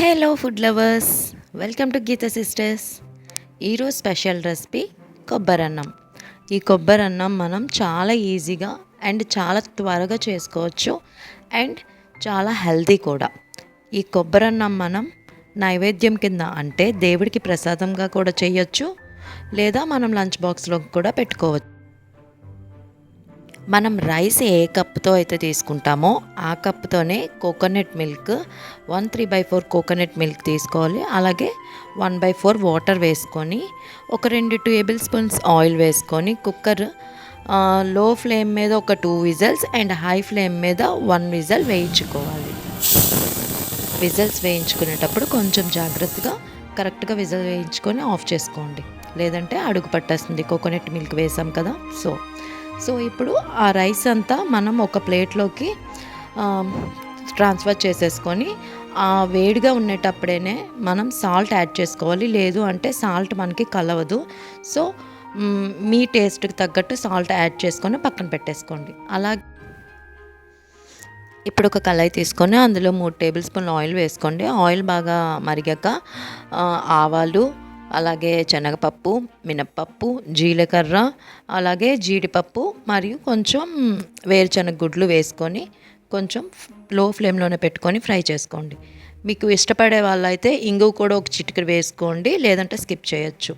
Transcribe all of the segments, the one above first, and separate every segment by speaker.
Speaker 1: Hello food lovers welcome to Geetha sisters. ఈరోజు special recipe కొబ్బరి అన్నం. ఈ కొబ్బరి అన్నం మనం చాలా ఈజీగా అండ్ చాలా త్వరగా చేసుకోవచ్చు అండ్ చాలా హెల్తీ కూడా. ఈ కొబ్బరి అన్నం మనం నైవేద్యం కింద అంటే దేవుడికి ప్రసాదంగా కూడా చేయొచ్చు లేదా మనం లంచ్ బాక్స్లో కూడా పెట్టుకోవచ్చు. మనం రైస్ ఏ కప్తో అయితే తీసుకుంటామో ఆ కప్తోనే coconut milk one three by four coconut milk తీసుకోవాలి. అలాగే వన్ బై ఫోర్ వాటర్ వేసుకొని ఒక రెండు టేబుల్ స్పూన్స్ ఆయిల్ వేసుకొని కుక్కర్లో ఫ్లేమ్ మీద ఒక two whistles and high flame మీద వన్ విజల్ వేయించుకోవాలి. విజల్స్ వేయించుకునేటప్పుడు కొంచెం జాగ్రత్తగా కరెక్ట్గా విజల్ వేయించుకొని ఆఫ్ చేసుకోండి. లేదంటే అడుగు పట్టేస్తుంది. కోకోనట్ మిల్క్ వేసాం కదా సో సో ఇప్పుడు ఆ రైస్ అంతా మనం ఒక ప్లేట్లోకి ట్రాన్స్ఫర్ చేసేసుకొని ఆ వేడిగా ఉండేటప్పుడేనే మనం సాల్ట్ యాడ్ చేసుకోవాలి. లేదు అంటే సాల్ట్ మనకి కలవదు. సో మీ టేస్ట్కి తగ్గట్టు సాల్ట్ యాడ్ చేసుకొని పక్కన పెట్టేసుకోండి. అలా ఇప్పుడు ఒక కళాయి తీసుకొని అందులో మూడు టేబుల్ స్పూన్ ఆయిల్ వేసుకోండి. ఆయిల్ బాగా మరిగాక ఆవాలు అలాగే శనగపప్పు మినప్పప్పు జీలకర్ర అలాగే జీడిపప్పు మరియు కొంచెం వేరుశనగ గుడ్లు వేసుకొని కొంచెం లో ఫ్లేమ్లోనే పెట్టుకొని ఫ్రై చేసుకోండి. మీకు ఇష్టపడే వాళ్ళైతే ఇంగువ కూడా ఒక చిటిక వేసుకోండి లేదంటే స్కిప్ చేయొచ్చు.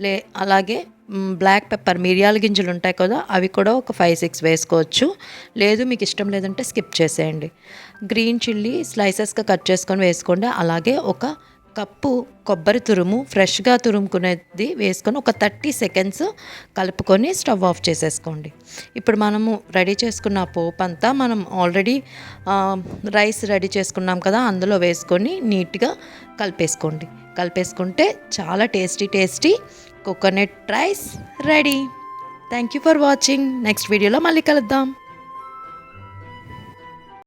Speaker 1: లే అలాగే బ్లాక్ పెప్పర్ మిరియాల గింజలు ఉంటాయి కదా అవి కూడా ఒక ఫైవ్ సిక్స్ వేసుకోవచ్చు. లేదు మీకు ఇష్టం లేదంటే స్కిప్ చేసేయండి. గ్రీన్ చిల్లీ స్లైసెస్గా కట్ చేసుకొని వేసుకోండి అలాగే ఒక కప్పు కొబ్బరి తురుము ఫ్రెష్గా తురుముకునేది వేసుకొని ఒక థర్టీ సెకండ్స్ కలుపుకొని స్టవ్ ఆఫ్ చేసేసుకోండి. ఇప్పుడు మనము రెడీ చేసుకున్న పోపు అంతా మనం ఆల్రెడీ రైస్ రెడీ చేసుకున్నాం కదా అందులో వేసుకొని నీట్గా కలిపేసుకోండి. కలిపేసుకుంటే చాలా tasty tasty coconut rice ready. Thank you for watching next వీడియోలో మళ్ళీ కలుద్దాం.